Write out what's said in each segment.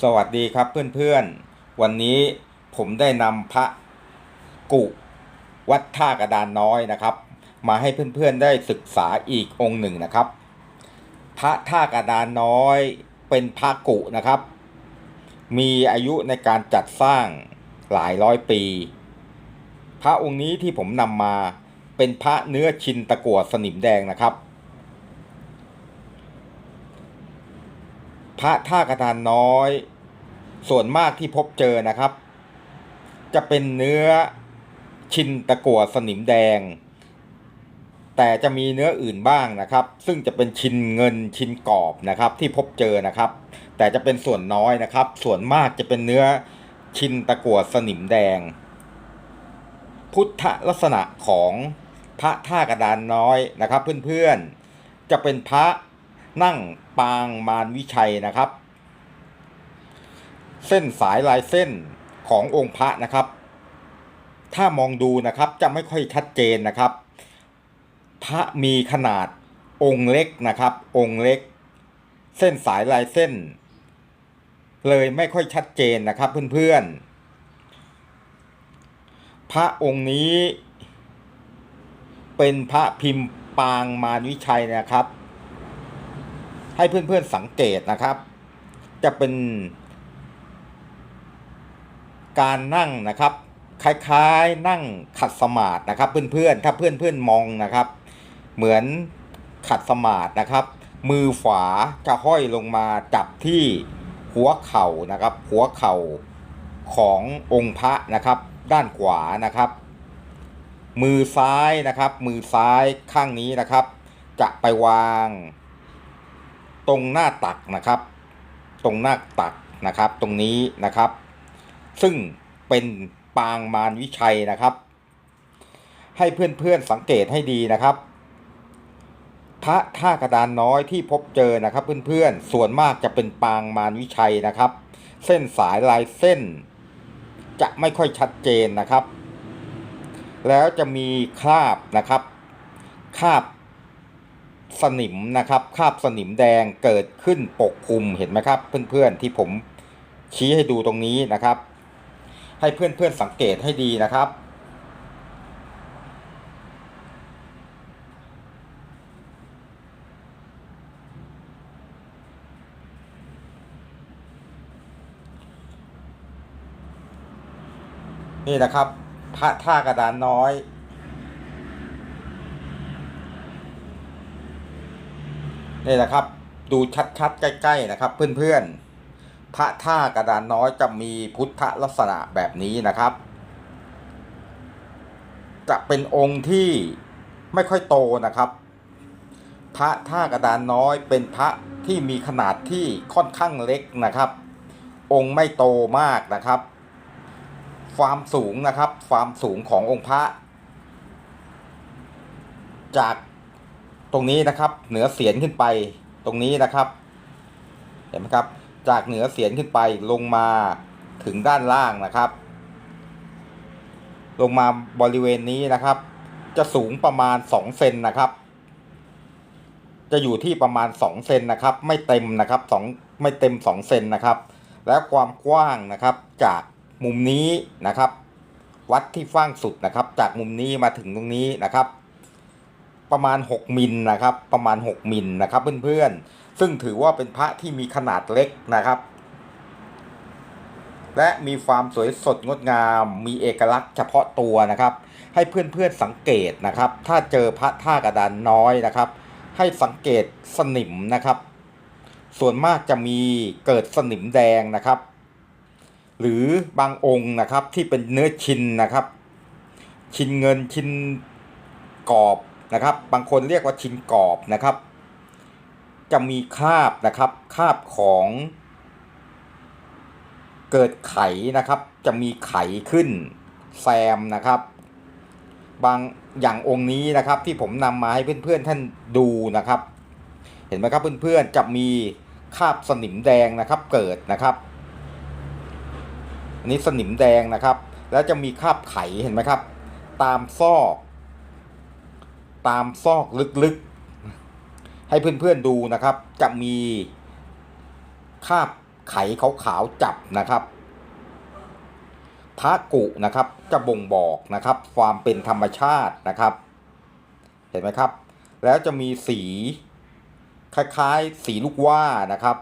สวัสดีครับเพื่อนๆ วันนี้ผมได้นำพระกุวัดท่ากระดานน้อยนะครับ มาให้เพื่อนๆได้ศึกษาอีกองค์หนึ่งนะครับ พระท่ากระดานน้อยเป็นพระกุนะครับ มีอายุในการจัดสร้างหลายร้อยปี พระองค์นี้ที่ผมนำมาเป็นพระเนื้อชินตะกั่วสนิมแดงนะครับ พระท่ากระดานน้อย ส่วนมากที่พบเจอนะครับ จะเป็นเนื้อชินตะกั่วสนิมแดง แต่จะมีเนื้ออื่นบ้างนะครับ ซึ่งจะเป็นชินเงินชินกรอบนะครับ ที่พบเจอนะครับ แต่จะเป็นส่วนน้อยนะครับ ส่วนมากจะเป็นเนื้อชินตะกั่วสนิมแดง พุทธลักษณะของพระท่ากระดานน้อยนะครับ เพื่อนๆจะเป็นพระ นั่งปางมารวิชัยนะครับ เส้นสายลายเส้นขององค์พระนะครับ ถ้ามองดูนะครับจะไม่ค่อยชัดเจนนะครับ พระมีขนาดองค์เล็กนะครับ องค์เล็ก เส้นสายลายเส้น เลยไม่ค่อยชัดเจนนะครับเพื่อนๆ พระองค์นี้เป็นพระพิมพ์ปางมารวิชัยนะครับ ให้เพื่อนๆสังเกตนะครับ จะเป็นการนั่งนะครับ คล้ายๆนั่งขัดสมาธินะครับ เพื่อนๆถ้าเพื่อนๆมองนะครับ เหมือนขัดสมาธินะครับ มือขวาจะห้อยลงมาจับที่หัวเข่านะครับ หัวเข่าขององค์พระนะครับ ด้านขวานะครับ มือซ้ายนะครับ มือซ้ายข้างนี้นะครับ จะไปวาง ตรงหน้าตักนะครับ ตรงหน้าตักนะครับ ตรงนี้นะครับ ซึ่งเป็นปางมารวิชัยนะครับ ให้เพื่อนๆสังเกตให้ดีนะครับพระท่ากระดานน้อยที่พบเจอนะครับ เพื่อนๆ ส่วนมากจะเป็นปางมารวิชัยนะครับ เส้นสายลายเส้น จะไม่ค่อยชัดเจนนะครับ แล้วจะมีคราบนะครับ คราบ สนิมนะครับคราบสนิมแดงเกิดขึ้นปกคลุมเห็นไหมครับ เพื่อนๆที่ผมชี้ให้ดูตรงนี้นะครับ ให้เพื่อนๆสังเกตให้ดีนะครับ นี่นะครับพระท่ากระดานน้อย นี่นะครับ ดูชัดๆ ใกล้ ๆ นะครับ เพื่อนๆ พระท่ากระดานน้อยจะมีพุทธลักษณะแบบนี้นะครับ จะเป็นองค์ที่ไม่ค่อยโตนะครับ พระท่ากระดานน้อยเป็นพระที่มีขนาดที่ค่อนข้างเล็กนะครับ องค์ไม่โตมากนะครับ ความสูงนะครับ ความสูงขององค์พระ จาก ตรงนี้นะครับ เหนือเสียนขึ้นไป ตรงนี้นะครับ เห็นไหมครับ จากเหนือเสียนขึ้นไปลงมาถึงด้านล่างนะครับ ลงมาบริเวณนี้นะครับ จะสูงประมาณ2เซนนะครับ จะอยู่ที่ประมาณ2เซนนะครับ ไม่เต็มนะครับสองไม่เต็ม2เซนนะครับ แล้วความกว้างนะครับ จากมุมนี้นะครับ วัดที่ฟ้างสุดนะครับ จากมุมนี้มาถึงตรงนี้นะครับ ประมาณ 6 มิลนะครับประมาณ 6 มิลนะครับเพื่อนๆ ซึ่งถือว่าเป็นพระที่มีขนาดเล็กนะครับ และมีความสวยสดงดงาม มีเอกลักษณ์เฉพาะตัวนะครับ ให้เพื่อนๆสังเกตนะครับ ถ้าเจอพระท่ากระดานน้อยนะครับ ให้สังเกตสนิมนะครับ ส่วนมากจะมีเกิดสนิมแดงนะครับ หรือบางองค์นะครับที่เป็นเนื้อชินนะครับ ชินเงินชินกรอบ นะครับ บางคนเรียกว่าชินกรอบนะครับ จะมีคาบนะครับคาบของเกิดไขนะครับ จะมีไขขึ้นแซมนะครับ บางอย่างองค์นี้นะครับ ที่ผมนำมาให้เพื่อนๆท่านดูนะครับ เห็นไหมครับเพื่อนๆจะมีคาบสนิมแดงนะครับเกิดนะครับอันนี้สนิมแดงนะครับ แล้วจะมีคาบไขเห็นไหมครับ ตามซอก ตามซอกลึกๆ ให้เพื่อนๆดูนะครับ จะมีคาบไขขาวๆจับนะครับพระกุนะครับจะบ่งบอกนะครับ ความเป็นธรรมชาตินะครับ เห็นไหมครับ แล้วจะมีสีคล้ายๆ สีลูกว่านะครับ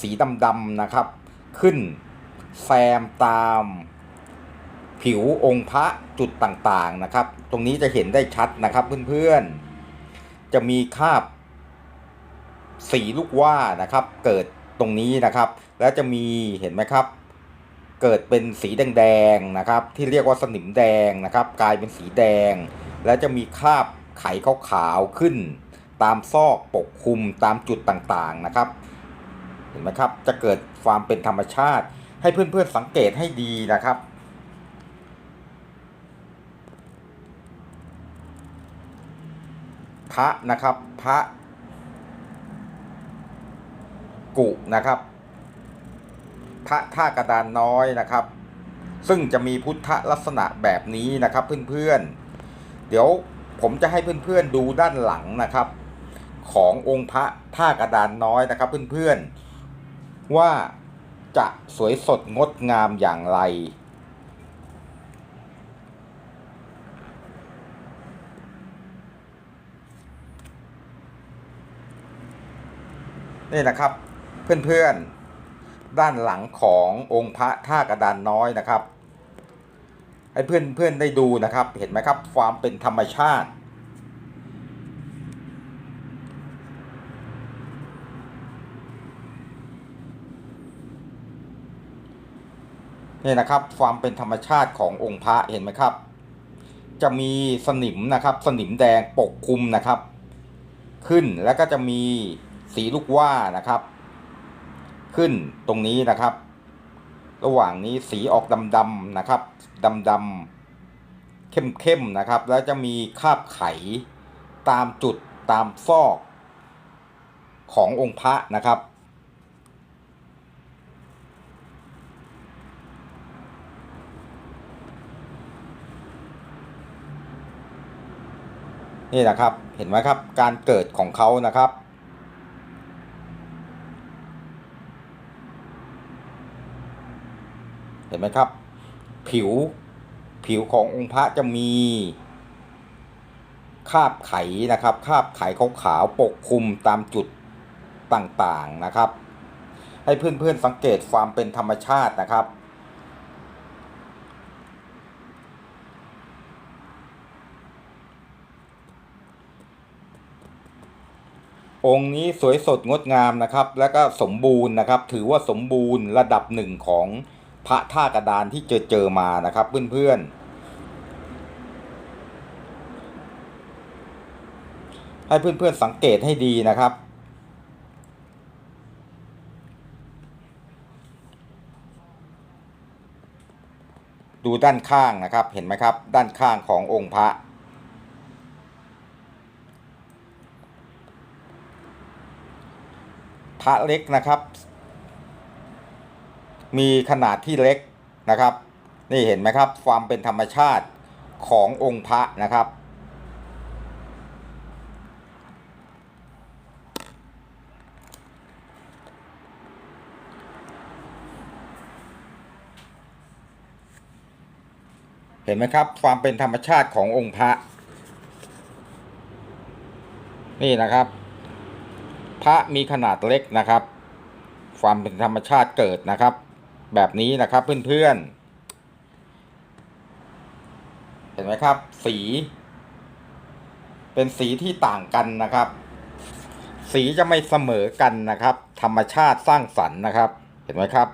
สีดำๆนะครับ ขึ้นแซมตาม ผิวองค์พระจุดต่างๆนะครับ ตรงนี้จะเห็นได้ชัดนะครับเพื่อนๆ จะมีคราบสีลูกว่านะครับ เกิดตรงนี้นะครับ แล้วจะมีเห็นไหมครับ เกิดเป็นสีแดงๆนะครับ ที่เรียกว่าสนิมแดงนะครับ กลายเป็นสีแดง แล้วจะมีคราบไขขาวๆขึ้น ตามซอกปกคลุมตามจุดต่างๆนะครับ เห็นไหมครับจะเกิดความเป็นธรรมชาติให้เพื่อนๆสังเกตให้ดีนะครับ พระนะครับพระกุนะครับ พระท่ากระดานน้อยนะครับ ซึ่งจะมีพุทธลักษณะแบบนี้นะครับเพื่อนๆ เดี๋ยวผมจะให้เพื่อนๆดูด้านหลังนะครับ ขององค์พระท่ากระดานน้อยนะครับเพื่อนๆว่าจะสวยสดงดงามอย่างไร นี่นะครับ เพื่อนๆด้านหลังขององค์พระท่ากระดานน้อยนะครับให้เพื่อนๆได้ดูนะครับ เห็นไหมครับความเป็นธรรมชาติ นี่นะครับความเป็นธรรมชาติขององค์พระเห็นไหมครับ จะมีสนิมนะครับ สนิมแดงปกคลุมนะครับ ขึ้นแล้วก็จะมี สีลูกว่านะครับ ขึ้นตรงนี้นะครับ ระหว่างนี้สีออกดำๆนะครับดำๆเข้มๆนะครับ แล้วจะมีคาบไขตามจุดตามซอก ขององค์พระนะครับนี่นะครับ เห็นไหมครับ การเกิดของเขานะครับ ห็นไหมครับ ผิวผิวขององค์พระจะมีคาบไขนะครับคาบไขขาวๆปกคลุมตามจุดต่างๆนะครับ ให้เพื่อนๆสังเกตความเป็นธรรมชาตินะครับ องค์นี้สวยสดงดงามนะครับ แล้วก็สมบูรณ์นะครับ ถือว่าสมบูรณ์ระดับหนึ่งของ พระท่ากระดานที่เจอเจอมานะครับเพื่อนๆ ให้เพื่อนๆสังเกตให้ดีนะครับ ดูด้านข้างนะครับเห็นไหมครับ ด้านข้างขององค์พระพระเล็กนะครับ มีขนาดที่เล็กนะครับ นี่เห็นไหมครับ ความเป็นธรรมชาติขององค์พระนะครับ เห็นไหมครับ ความเป็นธรรมชาติขององค์พระ นี่นะครับ พระมีขนาดเล็กนะครับ ความเป็นธรรมชาติเกิดนะครับ แบบนี้นะครับเพื่อนๆ เห็นไหมครับ สี เป็นสีที่ต่างกันนะครับ สีจะไม่เสมอกันนะครับ ธรรมชาติสร้างสรรค์นะครับ เห็นไหมครับ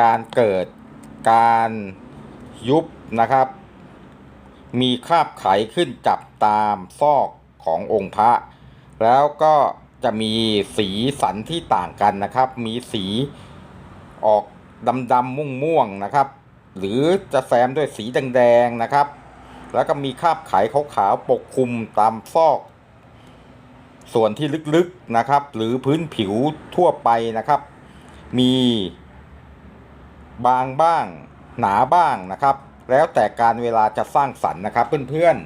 การเกิดการยุบนะครับ มีคราบไขขึ้นจับตามซอกขององค์พระ แล้วก็จะมีสีสันที่ต่างกันนะครับ มีสีออก ดำๆม่วงๆนะครับ หรือจะแซมด้วยสีแดงๆนะครับ แล้วก็มีคราบไขขาวๆปกคลุมตามซอก ส่วนที่ลึกๆนะครับ หรือพื้นผิวทั่วไปนะครับ มีบางบ้างหนาบ้างนะครับ แล้วแต่การเวลาจะสร้างสรรค์นะครับ เพื่อน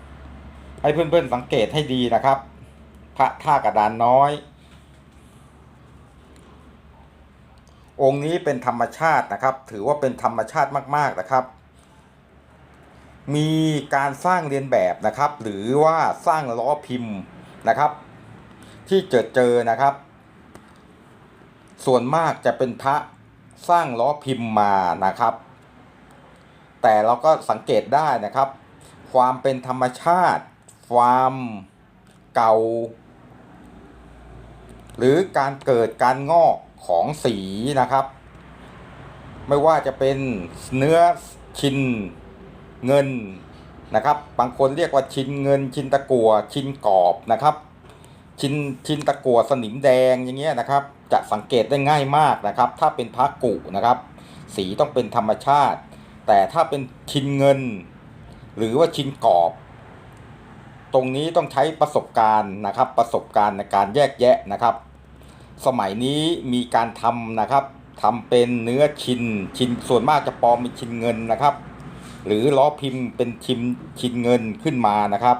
ๆให้เพื่อนๆสังเกตให้ดีนะครับ พระท่ากระดานน้อย องค์นี้เป็นธรรมชาตินะครับ ถือว่าเป็นธรรมชาติมาก ๆนะครับ มีการสร้างเรียนแบบนะครับ หรือว่าสร้างล้อพิมพ์นะครับ ที่เจอเจอนะครับ ส่วนมากจะเป็นพระสร้างล้อพิมพ์มานะครับ แต่เราก็สังเกตได้นะครับ ความเป็นธรรมชาติ ความเก่า หรือการเกิดการงอก ของสีนะครับ ไม่ว่าจะเป็นเนื้อชินเงินนะครับ บางคนเรียกว่าชินเงิน ชินตะกัวชินกรอบนะครับ ชินชินตะกัวสนิมแดงอย่างเงี้ยนะครับ จะสังเกตได้ง่ายมากนะครับ ถ้าเป็นพระกุนะครับ สีต้องเป็นธรรมชาติ แต่ถ้าเป็นชินเงิน หรือว่าชินกรอบ ตรงนี้ต้องใช้ประสบการณ์นะครับ ประสบการณ์ในการแยกแยะนะครับ สมัยนี้มีการทำนะครับทำเป็นเนื้อชินชินส่วนมากจะปลอมเป็นชินเงินนะครับ หรือล้อพิมพ์เป็นชิมชินเงินขึ้นมานะครับ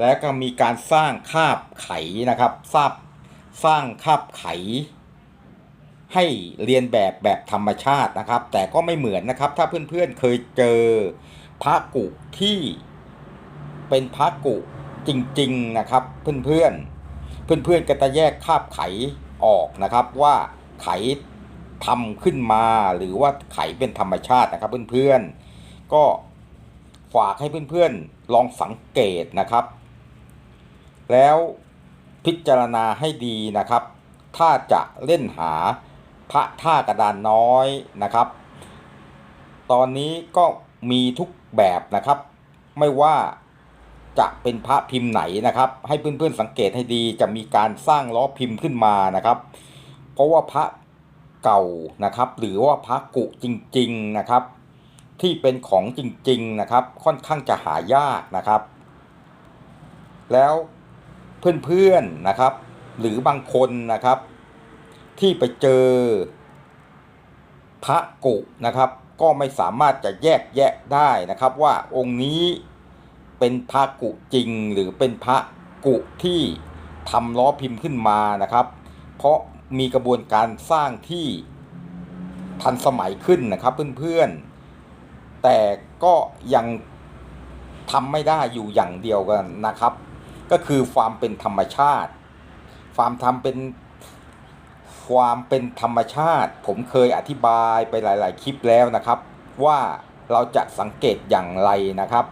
แล้วก็มีการสร้างคาบไขนะครับสร้างสร้างคาบไข ให้เรียนแบบแบบธรรมชาตินะครับ แต่ก็ไม่เหมือนนะครับ ถ้าเพื่อนๆเคยเจอพระกุที่เป็นพระกุจริง ๆนะครับ เพื่อนๆ เพื่อนๆก็จะแยกคาบไขออกนะครับว่าไขทำขึ้นมาหรือว่าไขเป็นธรรมชาตินะครับเพื่อนๆ ก็ฝากให้เพื่อนๆลองสังเกตนะครับ แล้วพิจารณาให้ดีนะครับ ถ้าจะเล่นหาพระท่ากระดานน้อยนะครับ ตอนนี้ก็มีทุกแบบนะครับ ไม่ว่า จะเป็นพระพิมพ์ไหนนะครับ ให้เพื่อนๆสังเกตให้ดีจะมีการสร้างล้อพิมพ์ขึ้นมานะครับ เพราะว่าพระเก่านะครับ หรือว่าพระกุจริง ๆนะครับ ที่เป็นของจริง ๆนะครับ ค่อนข้างจะหายากนะครับ แล้วเพื่อนๆนะครับ หรือบางคนนะครับ ที่ไปเจอพระกุนะครับ ก็ไม่สามารถจะแยกแยะได้นะครับ ว่าองค์นี้ เป็นพระกุจริงหรือเป็นพระกุที่ทำล้อพิมพ์ขึ้นมานะครับ เพราะมีกระบวนการสร้างที่ทันสมัยขึ้นนะครับเพื่อนๆ แต่ก็ยังทำไม่ได้อยู่อย่างเดียวกันนะครับ ก็คือความเป็นธรรมชาติ ความทำเป็นความเป็นธรรมชาติ ผมเคยอธิบายไปหลาย ๆ คลิปแล้วนะครับ ว่าเราจะสังเกตอย่างไรนะครับ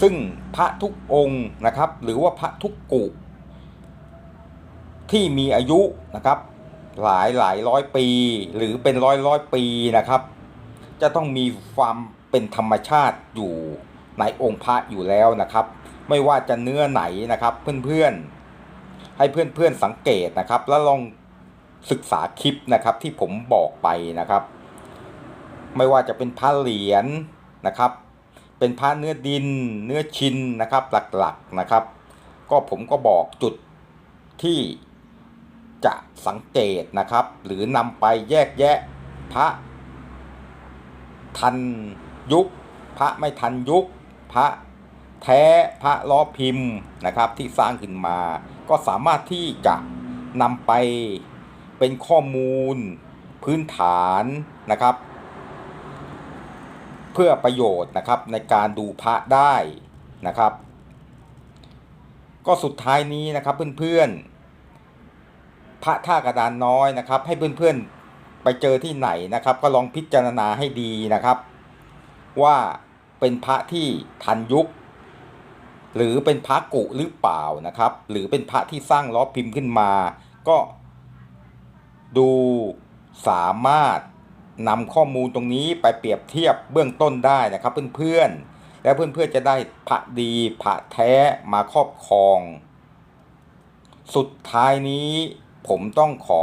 ซึ่งพระทุกองค์นะครับ หรือว่าพระทุกกุ ที่มีอายุนะครับ หลายหลายร้อยปี หรือเป็นร้อยร้อยปีนะครับ จะต้องมีความเป็นธรรมชาติอยู่ในองค์พระอยู่แล้วนะครับ ไม่ว่าจะเนื้อไหนนะครับ เพื่อนๆให้เพื่อนๆสังเกตนะครับ แล้วลองศึกษาคลิปนะครับที่ผมบอกไปนะครับ ไม่ว่าจะเป็นพระเหรียญนะครับ เป็นพระเนื้อดิน เนื้อชินนะครับหลักๆนะครับ ก็ผมก็บอกจุดที่จะสังเกตนะครับ หรือนำไปแยกแยะพระทันยุค พระไม่ทันยุค พระแท้พระล้อพิมพ์นะครับที่สร้างขึ้นมา ก็สามารถที่จะนำไปเป็นข้อมูลพื้นฐานนะครับ เพื่อประโยชน์นะครับในการดูพระได้นะครับ ก็สุดท้ายนี้นะครับเพื่อนๆพระท่ากระดานน้อยนะครับ ให้เพื่อนๆไปเจอที่ไหนนะครับ ก็ลองพิจารณาให้ดีนะครับ ว่าเป็นพระที่ทันยุค หรือเป็นพระกุหรือเปล่านะครับ หรือเป็นพระที่สร้างล้อพิมพ์ขึ้นมา ก็ดูสามารถ นำข้อมูลตรงนี้ไปเปรียบเทียบเบื้องต้นได้นะครับเพื่อนๆ แล้วเพื่อนๆจะได้พระดีพระแท้มาครอบครอง สุดท้ายนี้ผมต้องขอ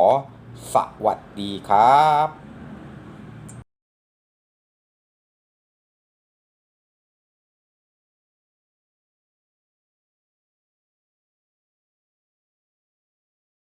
สวัสดีครับ